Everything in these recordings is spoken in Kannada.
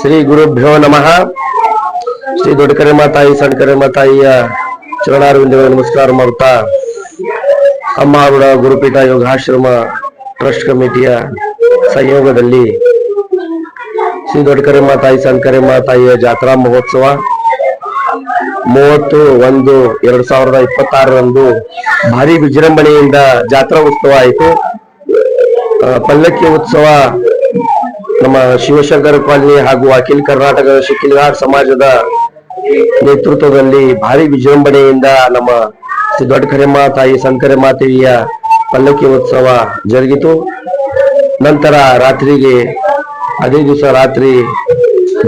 ಶ್ರೀ ಗುರುಭ್ಯೋ ನಮಃ. ಶ್ರೀ ದೊಡ್ಡಕರೆಮ್ಮ ತಾಯಿ ಸಣ್ಣ ತಾಯಿಯ ಚರಣಾರ್ವಿಂದಗಳ ನಮಸ್ಕಾರ ಮಾಡುತ್ತಾ ಅಮ್ಮಾರುಡ ಗುರುಪೀಠ ಯೋಗಾಶ್ರಮ ಟ್ರಸ್ಟ್ ಕಮಿಟಿಯ ಸಹಯೋಗದಲ್ಲಿ ಶ್ರೀ ದೊಡ್ಡಕರೆಮ್ಮ ತಾಯಿ ಸಣ್ಣ ತಾಯಿಯ ಜಾತ್ರಾ ಮಹೋತ್ಸವ ಮೂವತ್ತು ಒಂದು ಎರಡು ಸಾವಿರದ ಇಪ್ಪತ್ತಾರರಂದು ಭಾರಿ ವಿಜೃಂಭಣೆಯಿಂದ ಜಾತ್ರಾ ಉತ್ಸವ ಆಯಿತು. ಪಲ್ಲಕ್ಕಿ ಉತ್ಸವ ನಮ್ಮ ಶಿವಶಂಕರ ಕಾಲನಿ ಹಾಗೂ ಅಖಿಲ ಕರ್ನಾಟಕ ಶಿಕ್ಕಿಲಗಾರ್ ಸಮಾಜದ ನೇತೃತ್ವದಲ್ಲಿ ಭಾರಿ ವಿಜೃಂಭಣೆಯಿಂದ ನಮ್ಮ ಶ್ರೀ ದೊಡ್ಡ ಕರೆಮ್ಮ ತಾಯಿ ಸಂಕರೆ ಮಾತೆಯ ಪಲ್ಲಕ್ಕಿ ಉತ್ಸವ ಜರುಗಿತು. ನಂತರ ರಾತ್ರಿಗೆ ಅದೇ ದಿವಸ ರಾತ್ರಿ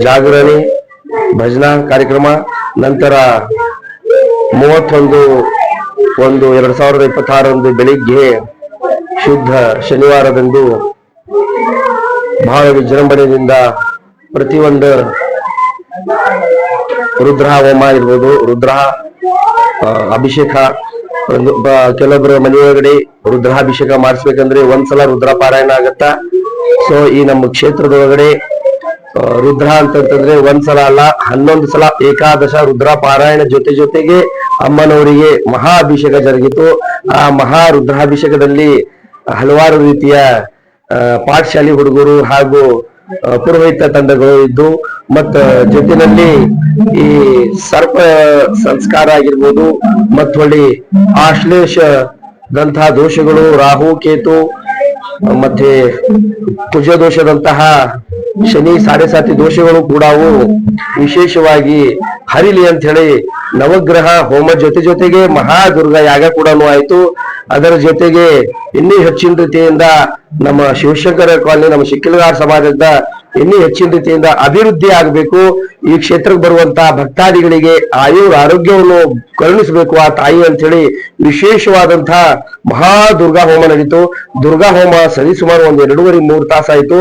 ಜಾಗರಣೆ, ಭಜನಾ ಕಾರ್ಯಕ್ರಮ, ನಂತರ ಮೂವತ್ತೊಂದು ಒಂದು ಎರಡ್ ಸಾವಿರದ ಇಪ್ಪತ್ತಾರರಂದು ಬೆಳಿಗ್ಗೆ ಶುದ್ಧ ಶನಿವಾರದಂದು ಬಹಳ ವಿಜೃಂಭಣೆಯಿಂದ ಪ್ರತಿಯೊಂದು ರುದ್ರ ಹೋಮ ಇರ್ಬೋದು ರುದ್ರ ಅಭಿಷೇಕ ಕೆಲವೊಬ್ಬರ ಮನೆಯೊಳಗಡೆ ರುದ್ರಾಭಿಷೇಕ ಮಾಡಿಸ್ಬೇಕಂದ್ರೆ ಒಂದ್ಸಲ ರುದ್ರ ಪಾರಾಯಣ ಆಗತ್ತ? ಸೊ ಈ ನಮ್ಮ ಕ್ಷೇತ್ರದೊಳಗಡೆ ರುದ್ರ ಅಂತಂತಂದ್ರೆ ಒಂದ್ಸಲ ಅಲ್ಲ, ಹನ್ನೊಂದು ಸಲ ಏಕಾದಶ ರುದ್ರ ಪಾರಾಯಣ ಜೊತೆ ಜೊತೆಗೆ ಅಮ್ಮನವರಿಗೆ ಮಹಾ ಅಭಿಷೇಕ ಜರುಗಿತು. ಆ ಮಹಾ ರುದ್ರಾಭಿಷೇಕದಲ್ಲಿ ಹಲವಾರು ರೀತಿಯ ಪಾಠಶಾಲೆ ಹುಡುಗರು ಹಾಗೂ ಪುರೋಹಿತ ತಂಡಗಳು ಇದ್ದು, ಮತ್ತ ಜೊತೆಯಲ್ಲಿ ಈ ಸರ್ಪ ಸಂಸ್ಕಾರ ಆಗಿರ್ಬೋದು, ಮತ್ತ ಹೊಳ್ಳಿ ಆಶ್ಲೇಷದಂತಹ ದೋಷಗಳು, ರಾಹು, ಕೇತು, ಮತ್ತೆ ಕುಜ ದೋಷದಂತಹ ಶನಿ ಸಾಡೆ ಸಾತಿ ದೋಷಗಳು ಕೂಡ ವಿಶೇಷವಾಗಿ ಹರಿಲಿ ಅಂತ ಹೇಳಿ ನವಗ್ರಹ ಹೋಮ ಜೊತೆ ಜೊತೆಗೆ ಮಹಾದುರ್ಗ ಯಾಗ ಕೂಡ ಆಯ್ತು. ಅದರ ಜೊತೆಗೆ ಇನ್ನೂ ಹೆಚ್ಚಿನ ರೀತಿಯಿಂದ ನಮ್ಮ ಶಿವಶಂಕರ ಕಾಲನಿ, ನಮ್ಮ ಶಿಕ್ಕಿಲಗಾರ್ ಸಮಾಜದ ಇನ್ನೂ ಹೆಚ್ಚಿನ ರೀತಿಯಿಂದ ಅಭಿವೃದ್ಧಿ ಆಗಬೇಕು. ಈ ಕ್ಷೇತ್ರಕ್ಕೆ ಬರುವಂತಹ ಭಕ್ತಾದಿಗಳಿಗೆ ಆಯುರ್ ಆರೋಗ್ಯವನ್ನು ಕರುಣಿಸಬೇಕು ಆ ತಾಯಿ ಅಂತ ಹೇಳಿ ವಿಶೇಷವಾದಂತಹ ಮಹಾ ದುರ್ಗಾ ಹೋಮ ನಡೀತು. ದುರ್ಗಾ ಹೋಮ ಸರಿಸುಮಾರು ಒಂದು ಎರಡೂವರೆ ಮೂರು ತಾಸಾಯ್ತು.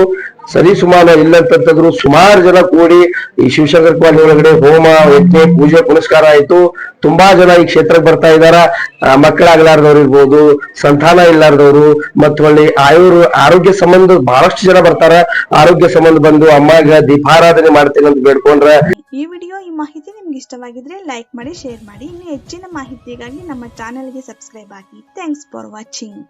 ಸರಿಸುಮಾರು ಇಲ್ಲಂತಂತಂದ್ರು ಸುಮಾರು ಜನ ಕೂಡಿ ಈ ಶಿವಶಂಕರ ಕುಮಾರ್ ಒಳಗಡೆ ಹೋಮ, ಯಜ್ಞೆ, ಪೂಜೆ, ಪುನಸ್ಕಾರ ಆಯ್ತು. ತುಂಬಾ ಜನ ಈ ಕ್ಷೇತ್ರಕ್ಕೆ ಬರ್ತಾ ಇದಾರ. ಮಕ್ಕಳ ಮಕ್ಕಳಾಗ್ಲಾರ್ದವ್ರು ಇರ್ಬೋದು ಸಂತಾನ ಇಲ್ಲಾರ್ದವ್ರು, ಮತ್ತು ಹೊಳ್ಳಿ ಆಯುರ್, ಆರೋಗ್ಯ ಸಂಬಂಧ ಬಹಳಷ್ಟು ಜನ ಬರ್ತಾರ. ಆರೋಗ್ಯ ಸಂಬಂಧ ಬಂದು ಅಮ್ಮಾಗ ದೀಪಾರಾಧನೆ ಮಾಡ್ತೇನೆ ಅಂತ ಬೇಡ್ಕೊಂಡ್ರ. ಈ ವಿಡಿಯೋ ಈ ಮಾಹಿತಿ ನಿಮ್ಗೆ ಇಷ್ಟವಾಗಿದ್ರೆ ಲೈಕ್ ಮಾಡಿ ಶೇರ್ ಮಾಡಿ. ಇನ್ನು ಹೆಚ್ಚಿನ ಮಾಹಿತಿಗಾಗಿ ನಮ್ಮ ಚಾನೆಲ್ಗೆ ಸಬ್ಸ್ಕ್ರೈಬ್ ಆಗಿ. Thanks for watching